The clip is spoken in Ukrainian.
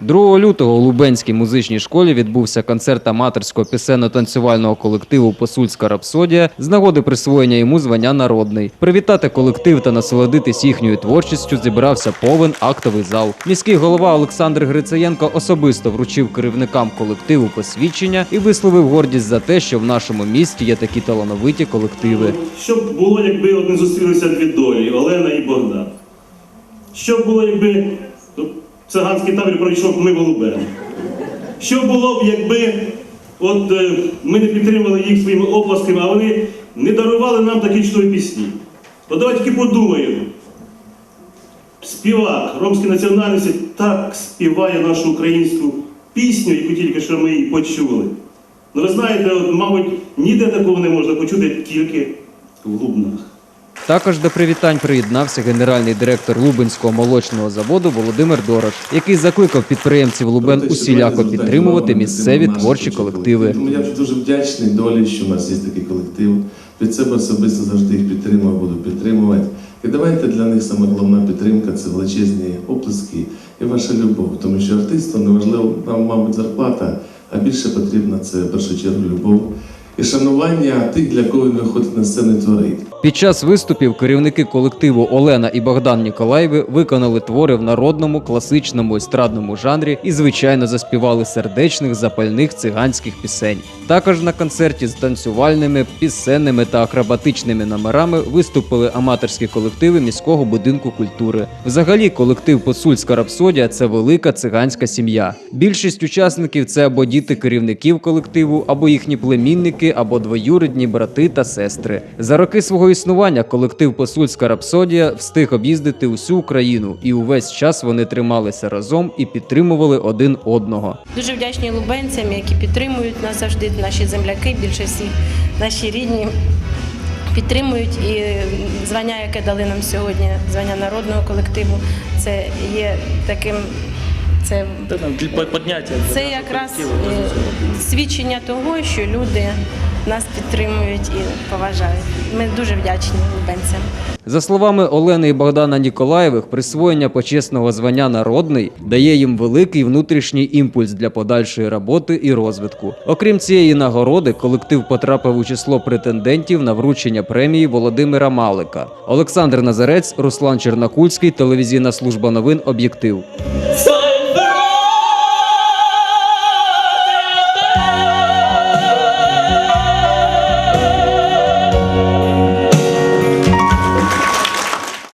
2 лютого у Лубенській музичній школі відбувся концерт аматорського пісенно-танцювального колективу Посульська рапсодія з нагоди присвоєння йому звання народний. Привітати колектив та насолодитись їхньою творчістю зібрався повен актовий зал. Міський голова Олександр Грицаєнко особисто вручив керівникам колективу посвідчення і висловив гордість за те, що в нашому місті є такі талановиті колективи. Що б було, якби от не зустрілися дві долі Олена і Богдан? Що було, якби ну, циганський табір пройшов мимо Лубен? Що було б, якби от, е, ми не підтримали їх своїми оплесками, а вони не дарували нам такі чудові пісні? От давайте тільки подумаємо. Співак ромської національності так співає нашу українську пісню, яку тільки що ми її почули. Ну ви знаєте, от, мабуть, ніде такого не можна почути, тільки в Лубнах. Також до привітань приєднався генеральний директор Лубенського молочного заводу Володимир Дорош, який закликав підприємців Лубен усіляко підтримувати місцеві творчі колективи. Тому я дуже вдячний долі, що у нас є такий колектив. Від себе особисто завжди їх підтримую, буду підтримувати. І давайте для них саме головна підтримка це величезні оплески і ваша любов. Тому що артистам не важливо, нам, мабуть, зарплата, а більше потрібна це в першу чергу любов і шанування тих, для кого він виходить на сцену і творить. Під час виступів керівники колективу Олена і Богдан Ніколаєви виконали твори в народному, класичному естрадному жанрі і, звичайно, заспівали сердечних запальних циганських пісень. Також на концерті з танцювальними, пісенними та акробатичними номерами виступили аматорські колективи міського будинку культури. Взагалі, колектив Посульська рапсодія це велика циганська сім'я. Більшість учасників це або діти керівників колективу, або їхні племінники, або двоюрідні брати та сестри. За роки свого існування колектив Посульська рапсодія встиг об'їздити усю Україну, і увесь час вони трималися разом і підтримували один одного. Дуже вдячні лубенцям, які підтримують нас завжди, наші земляки, більше всіх наші рідні. Підтримують і звання, яке дали нам сьогодні, звання народного колективу, це є таким, це, це якраз е, свідчення того, що люди нас підтримують і поважають. Ми дуже вдячні лубенцям. За словами Олени і Богдана Ніколаєвих, присвоєння почесного звання народний дає їм великий внутрішній імпульс для подальшої роботи і розвитку. Окрім цієї нагороди, колектив потрапив у число претендентів на вручення премії Володимира Малика. Олександр Назарець, Руслан Чернакульський, телевізійна служба новин Об'єктив.